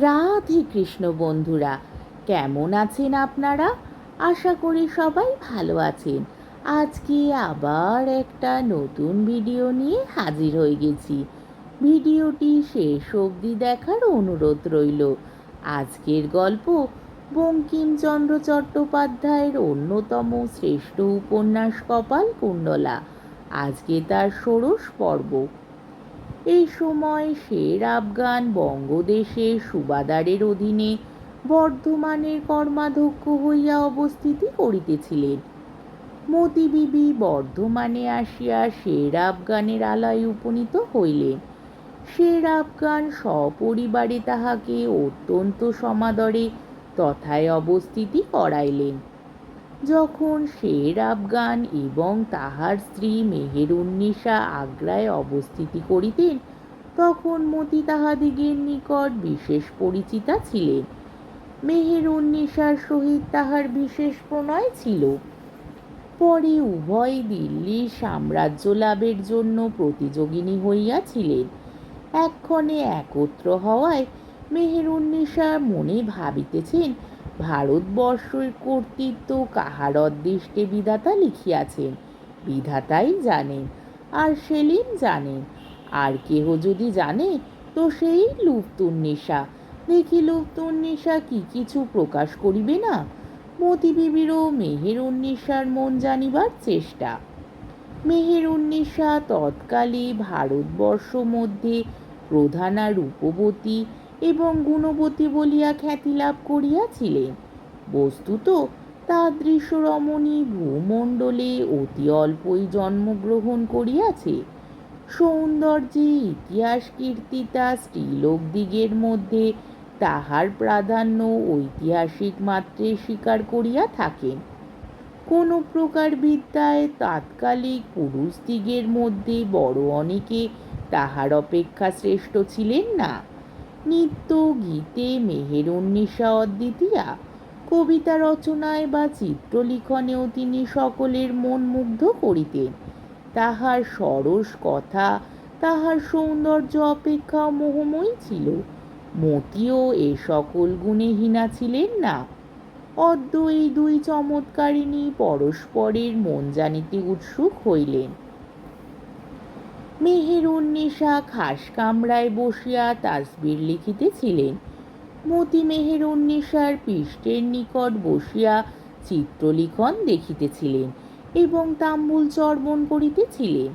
রাধে কৃষ্ণ বন্ধুরা, কেমন আছেন আপনারা? আশা করি সবাই ভালো আছেন। আজকে আবার একটা নতুন ভিডিও নিয়ে হাজির হয়ে গেছি। ভিডিওটি শেষ অবধি দেখার অনুরোধ রইল। আজকের গল্প বঙ্কিমচন্দ্র চট্টোপাধ্যায়ের অন্যতম শ্রেষ্ঠ উপন্যাস কপাল কুণ্ডলা। আজকে তার ষোড়শ পর্ব। এই সময় শের আফগান বঙ্গদেশে সুবাদারের অধীনে বর্ধমানের কর্মাধ্যক্ষ হইয়া অবস্থিতি করিতেছিলেন। মতিবিবি বর্ধমানে আসিয়া শের আফগানের আলায় উপনীত হইলেন। শের আফগান সপরিবারে তাহাকে অত্যন্ত সমাদরে তথায় অবস্থিতি করাইলেন। যখন শের আফগান এবং তাহার স্ত্রী মেহেরুন্নিসা আগ্রায় অবস্থিতি করিতেন, তখন মতি তাহাদিগের নিকট বিশেষ পরিচিতা ছিলেন। মেহেরুন্নিসার সহিত তাহার বিশেষ প্রণয় ছিল। পরে উভয় দিল্লির সাম্রাজ্য লাভের জন্য প্রতিযোগিনী হইয়াছিলেন। এক্ষণে একত্র হওয়ায় মেহেরুন্নিসা মনে ভাবিতেছেন ভারতবর্ষের কর্তৃত্ব কাহার অদৃষ্টে বিধাতা লিখিয়াছেন। বিধাতাই জানেন আর সেলিম জানেন। আর কেহ যদি জানে, তো সেই লুপ্তুন্নিশা দেখি লুপ্তুন্নিশা কি কিছু প্রকাশ করিবে না? মতিবিবিরও মেহেরুন্নিশার মন জানিবার চেষ্টা। মেহেরুন্নিশা তৎকালে ভারতবর্ষ মধ্যে প্রধানা রূপবতী এবং গুণবতী বলিয়া খ্যাতি লাভ করিয়াছিলেন বস্তুত তাদৃশ রমণী ভূমণ্ডলে অতি অল্পই জন্মগ্রহণ করিয়াছে। সৌন্দর্যে ইতিহাস কীর্তিতা স্ত্রীলোকদিগের মধ্যে তাহার প্রাধান্য ঐতিহাসিক মাত্রে স্বীকার করিয়া থাকেন কোনো প্রকার বিদ্যায় তাৎকালিক পুরুষদিগের মধ্যে বড় অনেকে তাহার অপেক্ষা শ্রেষ্ঠ ছিলেন না। নৃত্য গীতে মেহেরুন্নিশা অদ্বিতীয়া কবিতা রচনায় বা চিত্রলিখনেও তিনি সকলের মন মুগ্ধ করিতেন। তাহার সরস কথা, তাহার সৌন্দর্য অপেক্ষা মোহময়ী ছিল। মতিও এ সকল গুণে হীনা ছিলেন না। অদ্য এই দুই চমৎকারিণী পরস্পরের মন জানিতে উৎসুক হইলেন। মেহেরুন্নিশা খাস কামরায় বসিয়া তাসবির লিখিতেছিলেন। মতি মেহেরুন্নিশার পৃষ্ঠের নিকট বসিয়া চিত্রলিখন দেখিতেছিলেন এবং তাম্বুল চর্বণ করিতেছিলেন।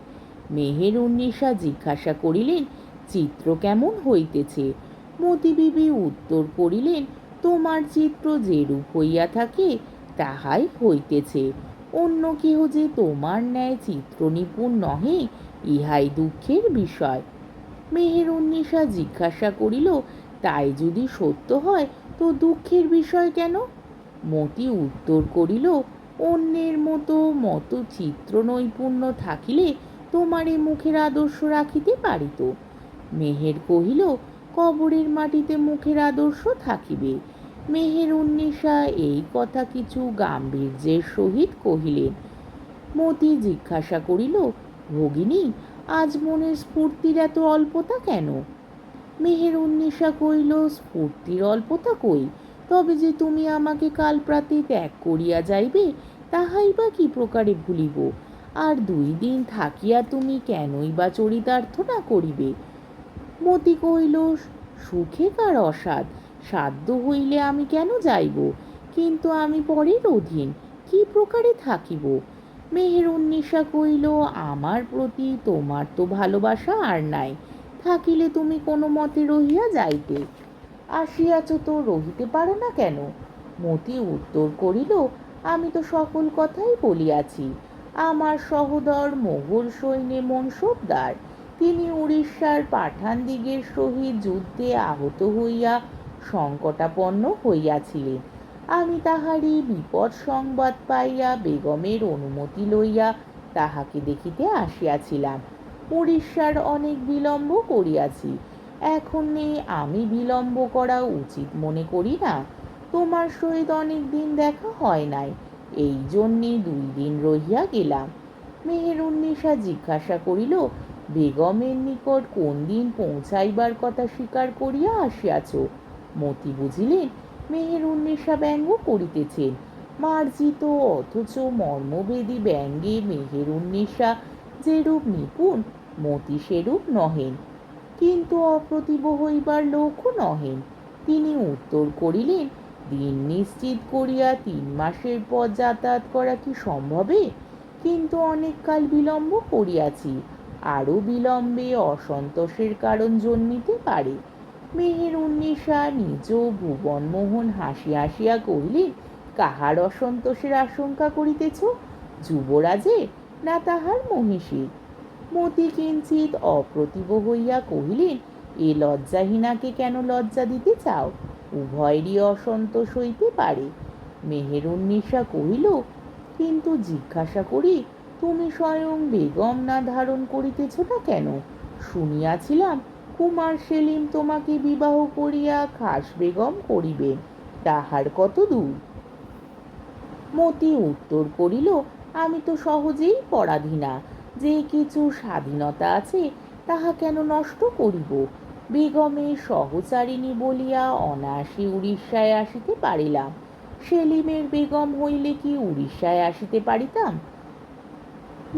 মেহেরুন্নিশা জিজ্ঞাসা করিলেন, চিত্র কেমন হইতেছে? মতিবিবি উত্তর করিলেন, তোমার চিত্র যেরূপ হইয়া থাকে, তাহাই হইতেছে। অন্য কেহ যে তোমার ন্যায় চিত্র নিপুণ নহে, ইহাই দুঃখের বিষয়। মেহেরুন্নিশা জিজ্ঞাসা করিল, তাই যদি সত্য হয়, তো দুঃখের বিষয় কেন? মতি উত্তর করিল, অন্যের মতো মতো চিত্র নৈপুণ্য থাকিলে তোমার মুখের আদর্শ রাখিতে পারিত। মেহের কহিল, কবরের মাটিতে মুখের আদর্শ থাকিবে মেহের উন্নিশা এই কথা কিছু গাম্ভীর্যের সহিত কহিলেন, মতি জিজ্ঞাসা করিল, ভগিনী, আজ মনের স্ফূর্তির এত অল্পতা কেন? মেহের উন্নিশা কইল স্ফূর্তির অল্পতা কই? তবে যে তুমি আমাকে কাল প্রাতে ত্যাগ করিয়া যাইবে, তাহাই বা কি প্রকারে ভুলিব? আর দুই দিন থাকিয়া তুমি কেনই বা চরিতার্থ না করিবে? মতি কহিল, সুখে কার অসাদ সাধ্য হইলে আমি কেন যাইব? কিন্তু আমি পরের অধীন কি প্রকারে থাকিব? মেহের উন্নিশা কহিল, আমার প্রতি তোমার তো ভালোবাসা আর নাই। থাকিলে তুমি কোনো মতে রহিয়া যাইতে। আসিয়াছ তো, রহিতে পারো না কেন? মতি উত্তর করিল, আমি তো সকল কথাই বলিয়াছি। আমার সহোদর মোগল সৈন্যে মনসবদার তিনি উড়িষ্যার পাঠানদিগের সহিত যুদ্ধে আহত হইয়া সংকটাপন্ন হইয়াছিলেন। আমি তাহারই বিপদ সংবাদ পাইয়া বেগমের অনুমতি লইয়া তাহাকে দেখিতে আসিয়াছিলাম। উড়িষ্যার অনেক বিলম্ব করিয়াছি। এখন আমি বিলম্ব করা উচিত মনে করি না। তোমার সহিত অনেক দিন দেখা হয় নাই, এই জন্যে দুই দিন রহিয়া গেলাম। মেহেরুন্নিশা জিজ্ঞাসা করিল, বেগমের নিকট কোন দিন পৌঁছাইবার কথা স্বীকার করিয়া আসিয়াছ? মতি বুঝিলেন মেহেরুন্নেশা ব্যঙ্গ করিতেছেন মার্জিত অথচ মর্মবেদী ব্যঙ্গে মেহেরুন্নেশা যেরূপ নিপুণ, মতি সেরূপ নহেন। কিন্তু অপ্রতিভ হইবার লোকও নহেন। তিনি উত্তর করিলেন, দিন নিশ্চিত করিয়া তিন মাসের পর যাতায়াত করা কি সম্ভবে কিন্তু অনেক কাল বিলম্ব করিয়াছি, আরও বিলম্বে অসন্তোষের কারণ জন্মিতে পারে। মেহের উন্নিশা নিজ ভুবনমোহন হাসি হাসিয়া কহিলেন কাহার অসন্তোষের আশঙ্কা করিতেছ? যুবরাজে, না তাহার মহিষী? মতি কিঞ্চিত অপ্রতিভ হইয়া কহিলেন, এ লজ্জাহীনাকে কেন লজ্জা দিতে চাও? উভয়েরই অসন্তোষ হইতে পারে। মেহেরুন্নিশা কহিল, কিন্তু জিজ্ঞাসা করি, তুমি স্বয়ং বেগম না ধারণ করিতেছ না কেন? শুনিয়াছিলাম কুমার সেলিম তোমাকে বিবাহ করিয়া খাস বেগম করিবে। তাহার কত দূর? মতি উত্তর করিল, আমি তো সহজেই পরাধীনা যে কিছু স্বাধীনতা আছে, তাহা কেন নষ্ট করিব? বেগমের সহচারিণী বলিয়া অনায়াসে উড়িষ্যায় আসিতে পারিলাম। সেলিমের বেগম হইলে কি উড়িষ্যায় আসিতে পারিতাম?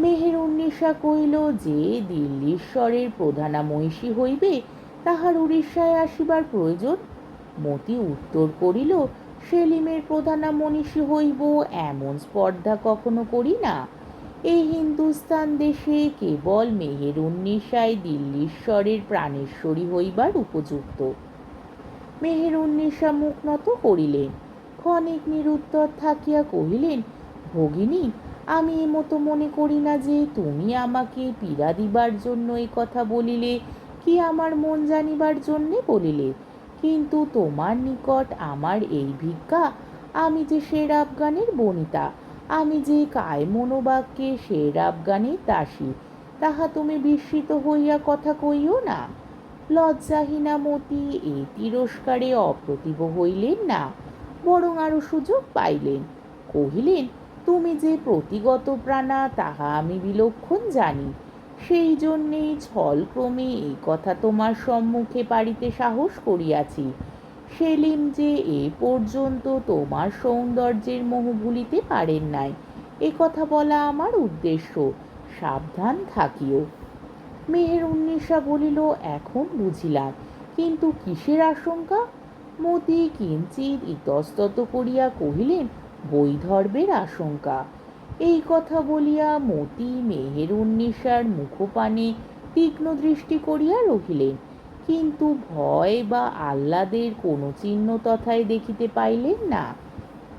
মেহেরুন্নিশা কহিল, যে দিল্লীশ্বরের প্রধানা মহিষী হইবে, তাহার উড়িষ্যায় আসিবার প্রয়োজন? মতি উত্তর করিল, সেলিমের প্রধানা মনীষী হইব, এমন স্পর্ধা কখনো করি না। এই হিন্দুস্তান দেশে কেবল মেহের মেহেরুন্নিশায় দিল্লীশ্বরের প্রাণেশ্বরী হইবার উপযুক্ত মেহেরুন্নিশা মুখ নত করিলেন। ক্ষণিক নিরুত্তর থাকিয়া কহিলেন, ভগিনী আমি এমতো মনে করি না যে তুমি আমাকে পীড়া দিবার জন্য এই কথা বলিলে, কি আমার মন জানিবার জন্যে বলিলে? কিন্তু তোমার নিকট আমার এই ভিক্ষা, আমি যে শের আফগানের বনিতা, আমি যে কায় মনোবাক্যে শের আফগানের দাসী, তাহা তুমি বিস্মিত হইয়া কথা কইও না? লজ্জাহীনা মতি এই তিরস্কারে অপ্রতিভ হইলেন না, বরং আরও সুযোগ পাইলেন। কহিলেন তুমি যে প্রতিগত প্রাণা, তাহা আমি বিলক্ষণ জানি। সেই জন্যেই ছলক্রমে এই কথা তোমার সম্মুখে পারিতে সাহস করিয়াছি। সেলিম যে এ পর্যন্ত তোমার সৌন্দর্যের মোহ ভুলিতে পারেন নাই। এ কথা বলা আমার উদ্দেশ্য, সাবধান থাকিও। মেহের উন্নিশা বলিল, এখন বুঝিলাম। কিন্তু কিসের আশঙ্কা? মতি কিঞ্চিত ইতস্তত করিয়া কহিলেন বৈধর্বের আশঙ্কা। এই কথা বলিয়া মতি মেহের উন্নিশার মুখপানে তীক্ষ্ণ দৃষ্টি করিয়া রহিলেন, কিন্তু ভয় বা আহ্লাদের কোনো চিহ্ন তথায় দেখিতে পাইলেন না।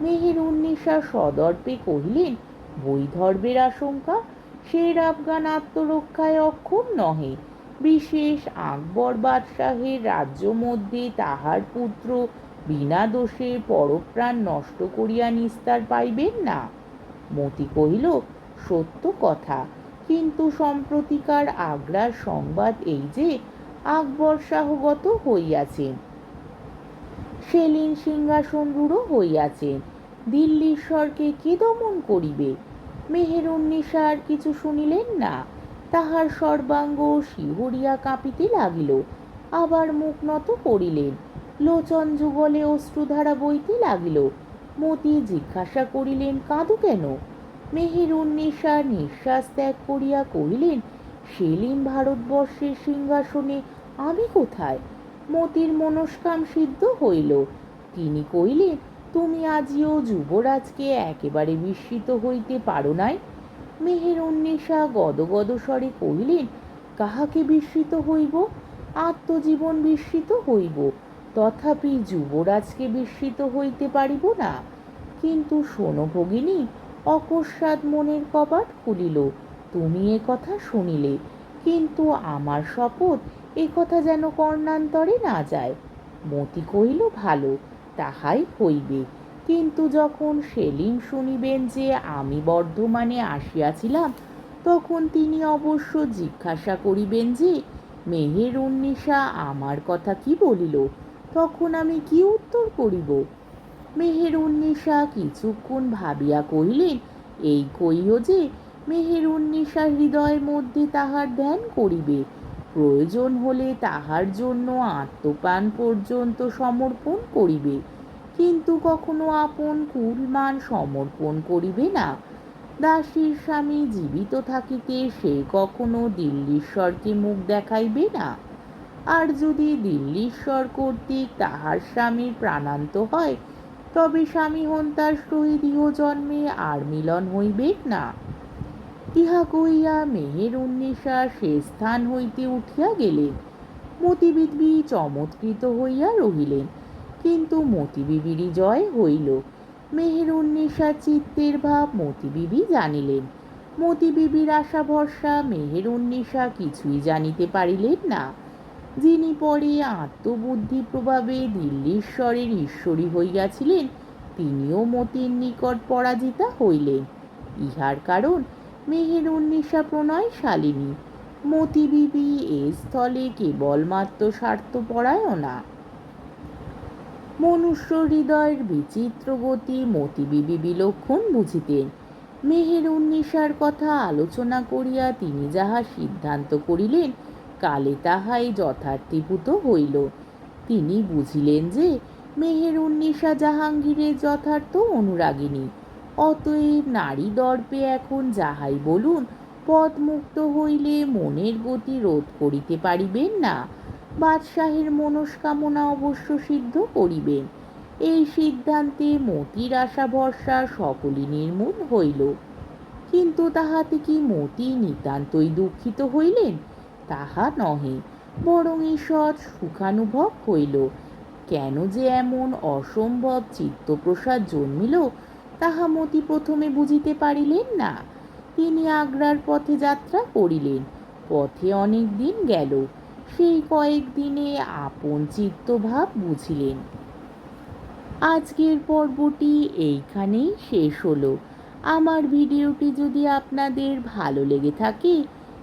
মেহের উন্নিশা সদর্পে কহিলেন, বৈধর্বের আশঙ্কা? শের আফগান আত্মরক্ষায় অক্ষম নহে। বিশেষ আকবর বাদশাহের রাজ্য মধ্যে তাহার পুত্র বিনা দোষে পরপ্রাণ নষ্ট করিয়া নিস্তার পাইবেন না। মতি কহিল, সত্য কথা। কিন্তু সম্প্রতিকার আগ্রার সংবাদ এই যে, আকবর শাহগত হইয়াছেন সেলিম সিংহাসন রূঢ় হইয়াছেন দিল্লীশ্বরকে কে দমন করিবে? মেহেরুন্নিশা আর কিছু শুনিলেন না। তাহার সর্বাঙ্গ শিহরিয়া কাঁপিতে লাগিল। আবার মুখ নত করিলেন। লোচন যুগলে অশ্রুধারা বইতে লাগিল। মতি জিজ্ঞাসা করিলেন, কাঁদু কেন? মেহেরুন্নিশা নিঃশ্বাস ত্যাগ করিয়া কহিলেন, সেলিম ভারতবর্ষের সিংহাসনে আমি কোথায়? মতির মনস্কাম সিদ্ধ হইল। তিনি কহিলেন, তুমি আজিও যুবরাজকে একেবারে বিস্মিত হইতে পারো নাই? মেহের উন্নিশা গদগদ স্বরে কহিলেন, কাহাকে বিস্মিত হইব? আত্মজীবন বিস্মিত হইব? তথাপি যুবরাজকে বিস্মিত হইতে পারিব না। কিন্তু শোনো ভগিনী, অকস্মাৎ মনের কবাট খুলিল। তুমি এ কথা শুনিলে, কিন্তু আমার শপথ এ কথা যেন কর্ণান্তরে না যায়। মতি কহিল, ভালো, তাহাই হইবে। কিন্তু যখন সেলিম শুনিবেন যে আমি বর্ধমানে আসিয়াছিলাম, তখন তিনি অবশ্য জিজ্ঞাসা করিবেন যে, মেহের উন্নিশা আমার কথা কি বলিল? তখন আমি কি উত্তর করিব? মেহের উন্নিশা কিছুক্ষণ ভাবিয়া কহিলেন, এই কইও যে মেহের উন্নিশা হৃদয়ের মধ্যে তাহার ধ্যান করিবে। প্রয়োজন হলে তাহার জন্য আত্মপ্রাণ পর্যন্ত সমর্পণ করিবে। কিন্তু কখনো আপন কুলমান সমর্পণ করিবে না। দাসীর স্বামী জীবিত থাকিতে সে কখনো দিল্লীশ্বরকে মুখ দেখাইবে না। আর যদি দিল্লীশ্বর কর্তৃক তাহার স্বামীর প্রাণান্ত হয়, তবে স্বামী হন তার সহিত জন্মে আর মিলন হইবে না। ইহা কইয়া মেহের উন্নিশা সে স্থান হইতে উঠিয়া গেলেন। মতিবিবি চমৎকৃত হইয়া রহিলেন, কিন্তু মতিবিবিরই জয় হইল। মেহের উন্নিশা চিত্তের ভাব মতিবিবি জানিলেন। মতিবিবির আশা ভরসা মেহের উন্নিশা কিছুই জানিতে পারিলেন না। যিনি পরে আত্মবুদ্ধি প্রভাবে দিল্লীশ্বরের ঈশ্বরী হইয়াছিলেন, তিনিও মতির নিকট পরাজিতা হইলেন। ইহার কারণ মেহের উন্নিশা প্রণয় শালিনী মতি বিবি এ স্থলে কেবলমাত্র স্বার্থপরায়ণা। মনুষ্য হৃদয়ের বিচিত্র গতি মতিবিবি বিলক্ষণ বুঝিতেন। মেহের উন্নিশার কথা আলোচনা করিয়া তিনি যাহা সিদ্ধান্ত করিলেন কালে তাহাই যথার্থীভূত হইল। তিনি বুঝিলেন যে মেহের উন্নিশা জাহাঙ্গীরের যথার্থ অনুরাগিনী, অতএব নারী দর্পে এখন যাহাই বলুন পথ মুক্ত হইলে মনের গতি রোধ করিতে পারিবেন না। বাদশাহের মনস্কামনা অবশ্য সিদ্ধ করিবেন। এই সিদ্ধান্তে মতির আশা ভরসা সকলই নির্মূল হইল। কিন্তু তাহাতে কি মতি নিতান্তই দুঃখিত হইলেন? তাহা নহে, বরং ঈষৎ সুখানুভব হইল। কেন যে এমন অসম্ভব চিত্তপ্রসাদ জন্মিল, তাহা মতি প্রথমে বুঝিতে পারিলেন না। তিনি আগ্রার পথে যাত্রা করিলেন, পথে অনেক দিন গেল, সেই কয়েক দিনে আপন চিত্তভাব বুঝিলেন। আজকের পর্বটি এইখানেই শেষ হলো। আমার ভিডিওটি যদি আপনাদের ভালো লেগে থাকে